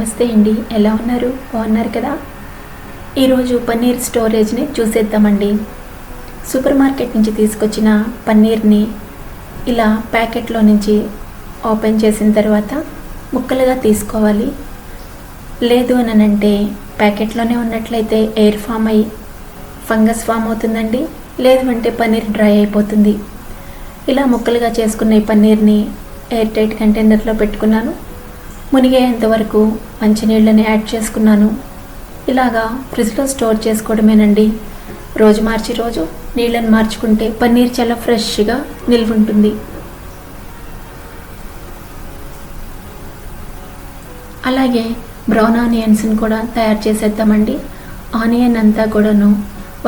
నమస్తే అండి. ఎలా ఉన్నారు? బాగున్నారు కదా? ఈరోజు పన్నీర్ స్టోరేజ్ని చూసేద్దామండి. సూపర్ మార్కెట్ నుంచి తీసుకొచ్చిన పన్నీర్ని ఇలా ప్యాకెట్లో నుంచి ఓపెన్ చేసిన తర్వాత ముక్కలుగా తీసుకోవాలి. లేదు అని అంటే ప్యాకెట్లోనే ఉన్నట్లయితే ఎయిర్ ఫామ్ అయ్యి ఫంగస్ ఫామ్ అవుతుందండి. లేదు అంటే పన్నీర్ డ్రై అయిపోతుంది. ఇలా ముక్కలుగా చేసుకున్న ఈ పన్నీర్ని ఎయిర్ టైట్ కంటైనర్లో పెట్టుకున్నాను. మునిగేంత వరకు మంచినీళ్ళని యాడ్ చేసుకున్నాను. ఇలాగా ఫ్రిడ్జ్లో స్టోర్ చేసుకోవడమేనండి. రోజు మార్చి రోజు నీళ్ళని మార్చుకుంటే పన్నీర్ చాలా ఫ్రెష్గా నిల్వ ఉంటుంది అలాగే బ్రౌన్ ఆనియన్స్ని కూడా తయారు చేసేద్దామండి. ఆనియన్ అంతా కూడాను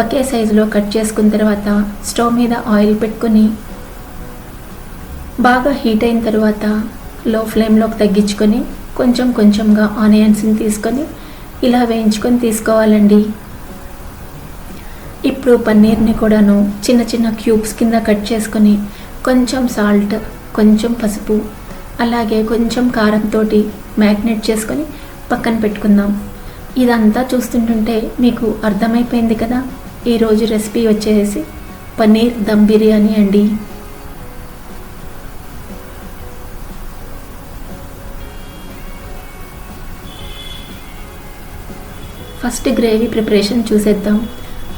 ఒకే సైజులో కట్ చేసుకున్న తర్వాత స్టవ్ మీద ఆయిల్ పెట్టుకొని బాగా హీట్ అయిన తర్వాత లో ఫ్లేమ్లోకి తగ్గించుకొని కొంచెం కొంచెంగా ఆనియన్స్ని తీసుకొని ఇలా వేయించుకొని తీసుకోవాలండి. ఇప్పుడు పన్నీర్ని కూడాను చిన్న చిన్న క్యూబ్స్ కింద కట్ చేసుకొని కొంచెం సాల్ట్ కొంచెం పసుపు అలాగే కొంచెం కారంతో మ్యాగ్నేట్ చేసుకొని పక్కన పెట్టుకుందాం. ఇదంతా చూస్తుంటుంటే మీకు అర్థమైపోయింది కదా? ఈరోజు రెసిపీ వచ్చేసి పన్నీర్ దమ్ బిర్యానీ అండి. ఫస్ట్ గ్రేవీ ప్రిపరేషన్ చూసేద్దాం.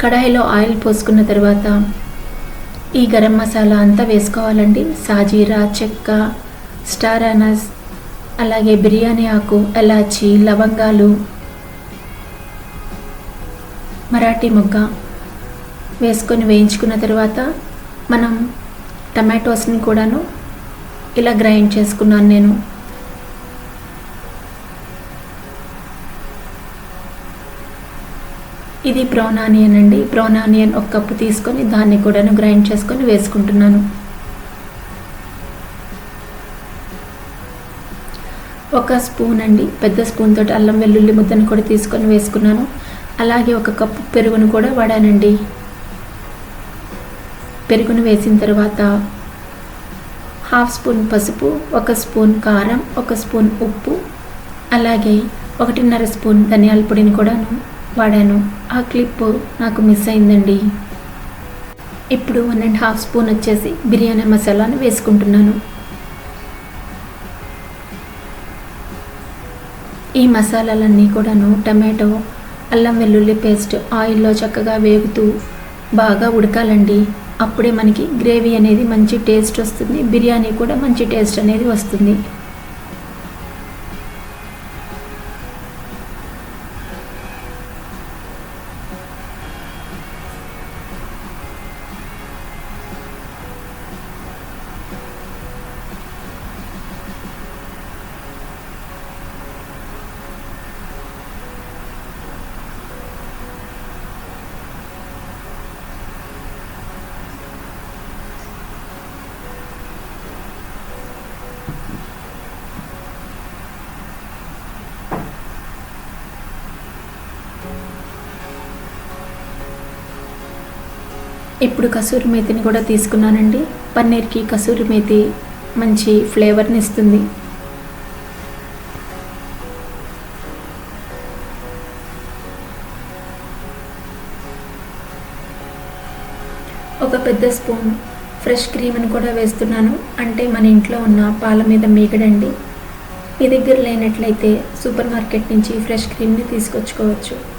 కడాయిలో ఆయిల్ పోసుకున్న తర్వాత ఈ గరం మసాలా అంతా వేసుకోవాలండి. సాజీరా చెక్క స్టార్ అనస్ అలాగే బిర్యానీ ఆకు ఎలాచి లవంగాలు మరాఠీ మొగ్గ వేసుకొని వేయించుకున్న తర్వాత మనం టమాటోస్ని కూడాను ఇలా గ్రైండ్ చేసుకున్నాను నేను. ఇది బ్రౌన్ ఆనియన్ అండి బ్రౌన్ ఆనియన్ ఒక కప్పు తీసుకొని దాన్ని కూడాను గ్రైండ్ చేసుకొని వేసుకుంటున్నాను. ఒక స్పూన్ అండి. పెద్ద స్పూన్ తోటి అల్లం వెల్లుల్లి ముద్దను కూడా తీసుకొని వేసుకున్నాను. అలాగే ఒక కప్పు పెరుగును కూడా వాడానండి. పెరుగును వేసిన తర్వాత హాఫ్ స్పూన్ పసుపు ఒక స్పూన్ కారం ఒక స్పూన్ ఉప్పు అలాగే ఒకటిన్నర స్పూన్ ధనియాల పొడిని కూడాను వాడాను. ఆ క్లిప్ నాకు మిస్ అయిందండి. ఇప్పుడు వన్ అండ్ హాఫ్ స్పూన్ వచ్చేసి బిర్యానీ మసాలాను వేసుకుంటున్నాను. ఈ మసాలాలన్నీ కూడాను టమాటో అల్లం వెల్లుల్లి పేస్ట్ ఆయిల్లో చక్కగా వేగుతూ బాగా ఉడకాలండి. అప్పుడే మనకి గ్రేవీ అనేది మంచి టేస్ట్ వస్తుంది. బిర్యానీ కూడా మంచి టేస్ట్ అనేది వస్తుంది. ఇప్పుడు కసూరి మేతిని కూడా తీసుకున్నానండి. పన్నీర్కి కసూరి మేతి మంచి ఫ్లేవర్ని ఇస్తుంది. ఒక పెద్ద స్పూన్ ఫ్రెష్ క్రీమ్ని కూడా వేస్తున్నాను. అంటే మన ఇంట్లో ఉన్న పాల మీద మీగడండి. మీ దగ్గర లేనట్లయితే సూపర్ మార్కెట్ నుంచి ఫ్రెష్ క్రీమ్ని తీసుకొచ్చుకోవచ్చు.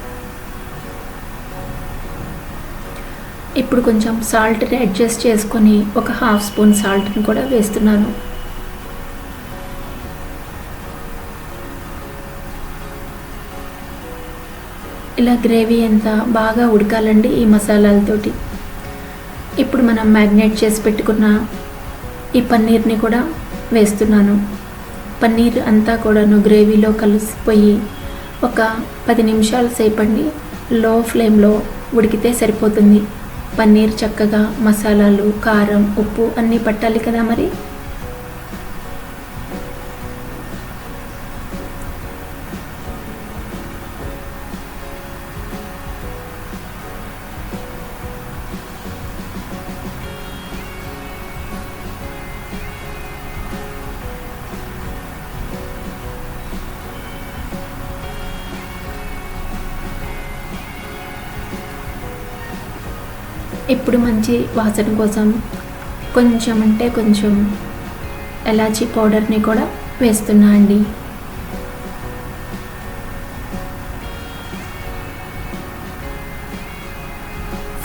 ఇప్పుడు కొంచెం సాల్ట్ని అడ్జస్ట్ చేసుకొని ఒక హాఫ్ స్పూన్ సాల్ట్ని కూడా వేస్తున్నాను. ఇలా గ్రేవీ అంతా బాగా ఉడకాలండి ఈ మసాలాలతోటి. ఇప్పుడు మనం మ్యాగ్నేట్ చేసి పెట్టుకున్న ఈ పన్నీర్ని కూడా వేస్తున్నాను. పన్నీర్ అంతా కూడాను గ్రేవీలో కలిసిపోయి ఒక పది నిమిషాల సేపండి. లో ఫ్లేమ్లో ఉడికితే సరిపోతుంది. పన్నీర్ చక్కగా మసాలాలు కారం ఉప్పు అన్నీ పట్టాలి కదా మరి? ఇప్పుడు మంచి వాసన కోసం కొంచెం అంటే కొంచెం ఎలాచీ పౌడర్ని కూడా వేస్తున్నా అండి.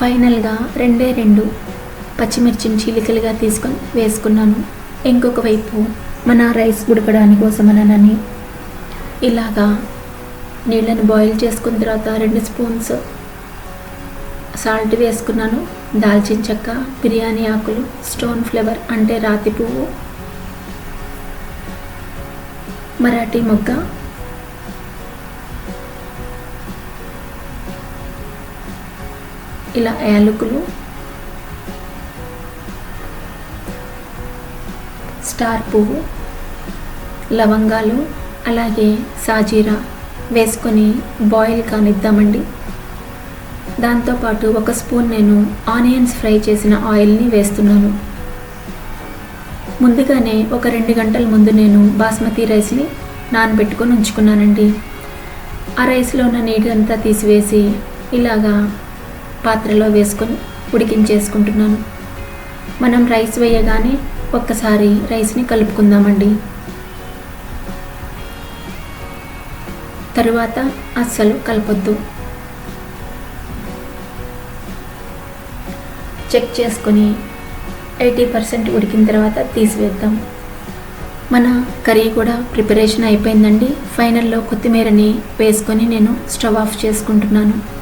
ఫైనల్గా రెండే రెండు పచ్చిమిర్చిని చీలికలుగా తీసుకొని వేసుకున్నాను. ఇంకొక వైపు మన రైస్ ఉడకడానికి కోసమనని ఇలాగా నీళ్ళని బాయిల్ చేసుకున్న తర్వాత రెండు స్పూన్స్ సాల్ట్ వేసుకున్నాను. దాల్చిన చెక్క బిర్యానీ ఆకులు స్టోన్ ఫ్లేవర్ అంటే రాతి పువ్వు మరాఠీ మొగ్గ ఇలా యాలకులు స్టార్ పువ్వు లవంగాలు అలాగే సాజీరా వేసుకొని బాయిల్ కానిద్దామండి. దాంతోపాటు ఒక స్పూన్ నేను ఆనియన్స్ ఫ్రై చేసిన ఆయిల్ని వేస్తున్నాను. ముందుగానే ఒక రెండు గంటల ముందు నేను బాస్మతి రైస్ని నానబెట్టుకొని ఉంచుకున్నానండి. ఆ రైస్లో ఉన్న నీరంతా తీసివేసి ఇలాగా పాత్రలో వేసుకొని ఉడికించేసుకుంటున్నాను. మనం రైస్ వేయగానే ఒక్కసారి రైస్ని కలుపుకుందామండి. తరువాత అస్సలు కలపొద్దు. చెక్ చేసుకొని ఎయిటీ పర్సెంట్ ఉడికిన తర్వాత తీసివేద్దాం. మన కర్రీ కూడా ప్రిపరేషన్ అయిపోయిందండి. ఫైనల్లో కొత్తిమీరని వేసుకొని నేను స్టవ్ ఆఫ్ చేసుకుంటున్నాను.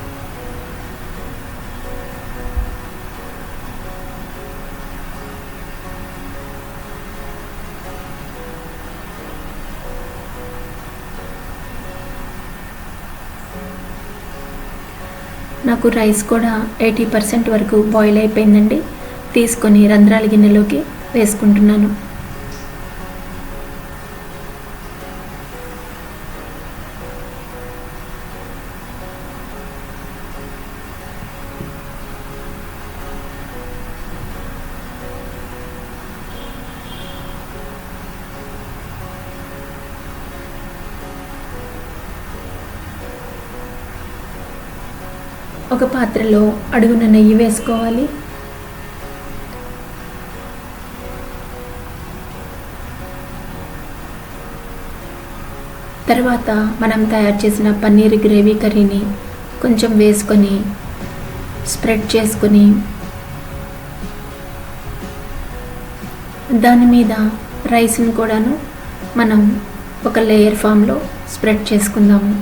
నాకు రైస్ కూడా ఎయిటీ పర్సెంట్ వరకు బాయిల్ అయిపోయిందండి. తీసుకొని రంధ్రాల గిన్నెలోకి వేసుకుంటున్నాను. ఒక పాత్రలో అడుగున నెయ్యి వేసుకోవాలి. తర్వాత మనం తయారు చేసిన పన్నీర్ గ్రేవీ కర్రీని కొంచెం వేసుకొని స్ప్రెడ్ చేసుకొని దాని మీద రైస్ని కూడాను మనం ఒక లేయర్ ఫామ్లో స్ప్రెడ్ చేసుకుందాము.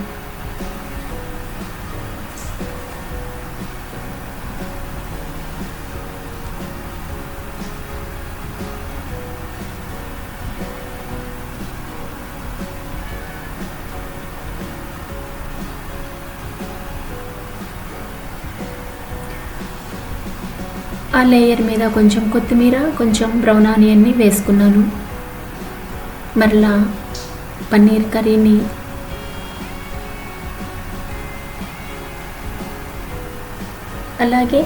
ఆ లేయర్ మీద కొంచెం కొత్తిమీర కొంచెం బ్రౌన్ ఆనియన్ని వేసుకున్నాను. మరలా పన్నీర్ కర్రీని అలాగే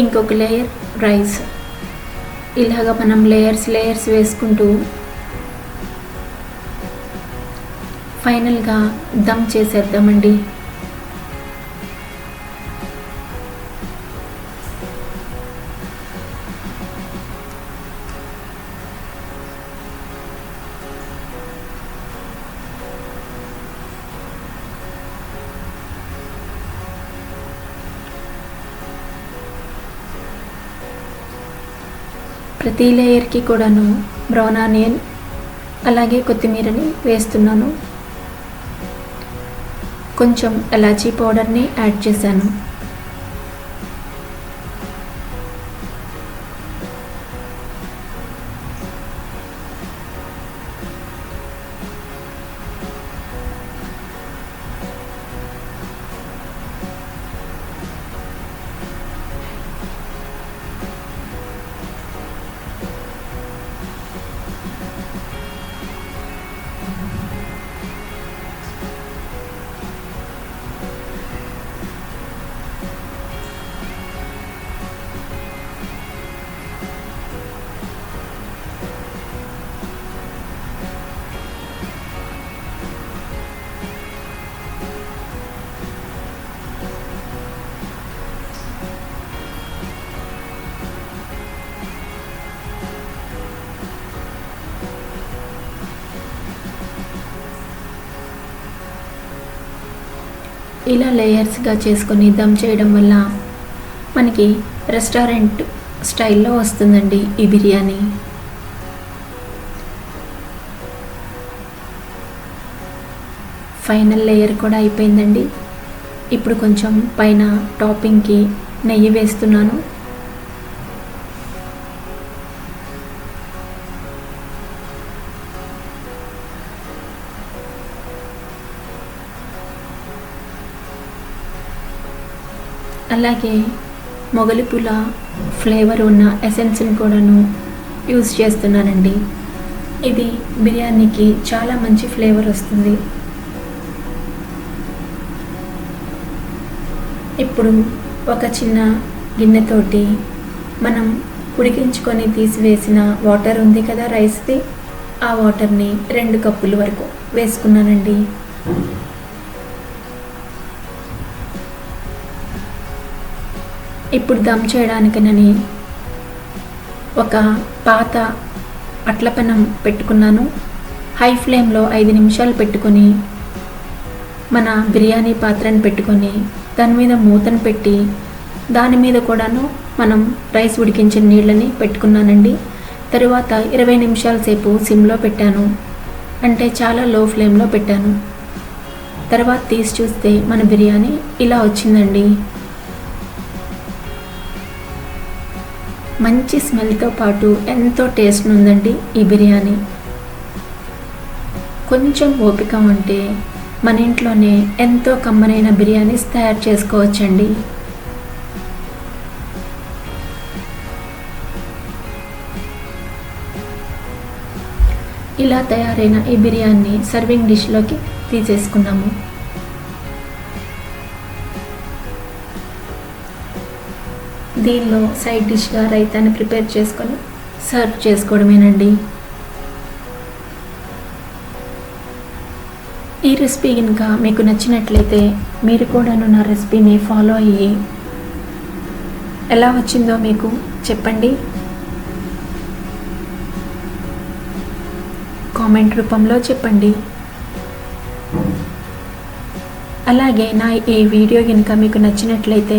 ఇంకొక లేయర్ రైస్ ఇలాగ మనం లేయర్స్ లేయర్స్ వేసుకుంటూ ఫైనల్గా దమ్ చేసేద్దామండి. ప్రతి లేయర్కి కూడాను బ్రౌన్ ఆనియన్ అలాగే కొత్తిమీరని వేస్తున్నాను. కొంచెం ఎలాచీ పౌడర్ని యాడ్ చేశాను. ఇలా లేయర్స్గా చేసుకొని దమ్ చేయడం వల్ల మనకి రెస్టారెంట్ స్టైల్లో వస్తుందండి ఈ బిర్యానీ. ఫైనల్ లేయర్ కూడా అయిపోయిందండి. ఇప్పుడు కొంచెం పైన టాపింగ్కి నెయ్యి వేస్తున్నాను. అలాగే మొగలిపుల ఫ్లేవర్ ఉన్న ఎసెన్స్ని కూడాను యూజ్ చేస్తున్నానండి. ఇది బిర్యానీకి చాలా మంచి ఫ్లేవర్ వస్తుంది. ఇప్పుడు ఒక చిన్న గిన్నెతోటి మనం ఉడికించుకొని తీసివేసిన వాటర్ ఉంది కదా రైస్ది? ఆ వాటర్ని రెండు కప్పుల వరకు వేసుకున్నానండి. ఇప్పుడు దమ్ చేయడానికనని ఒక పాత అట్లపనం పెట్టుకున్నాను. హై ఫ్లేమ్లో ఐదు నిమిషాలు పెట్టుకొని మన బిర్యానీ పాత్రను పెట్టుకొని దాని మీద మూతను పెట్టి దాని మీద కూడాను మనం రైస్ ఉడికించిన నీళ్ళని పెట్టుకున్నానండి. తరువాత ఇరవై నిమిషాల సేపు సిమ్లో పెట్టాను. అంటే చాలా లో ఫ్లేమ్లో పెట్టాను. తర్వాత తీసి చూస్తే మన బిర్యానీ ఇలా వచ్చిందండి. మంచి స్మెల్తో పాటు ఎంతో టేస్ట్ ఉందండి ఈ బిర్యానీ. కొంచెం ఓపిక ఉంటే మన ఇంట్లోనే ఎంతో కమ్మనైన బిర్యానీస్ తయారు చేసుకోవచ్చండి. ఇలా తయారైన ఈ బిర్యానీ సర్వింగ్ డిష్లోకి తీసేసుకున్నాము. దీనిలో సైడ్ డిష్గా రైతాన్ని ప్రిపేర్ చేసుకొని సర్వ్ చేసుకోవడమేనండి. ఈ రెసిపీ కనుక మీకు నచ్చినట్లయితే మీరు కూడాను నా రెసిపీని ఫాలో అయ్యి ఎలా వచ్చిందో మీకు చెప్పండి. కామెంట్ రూపంలో చెప్పండి. అలాగే నా ఈ వీడియో కనుక మీకు నచ్చినట్లయితే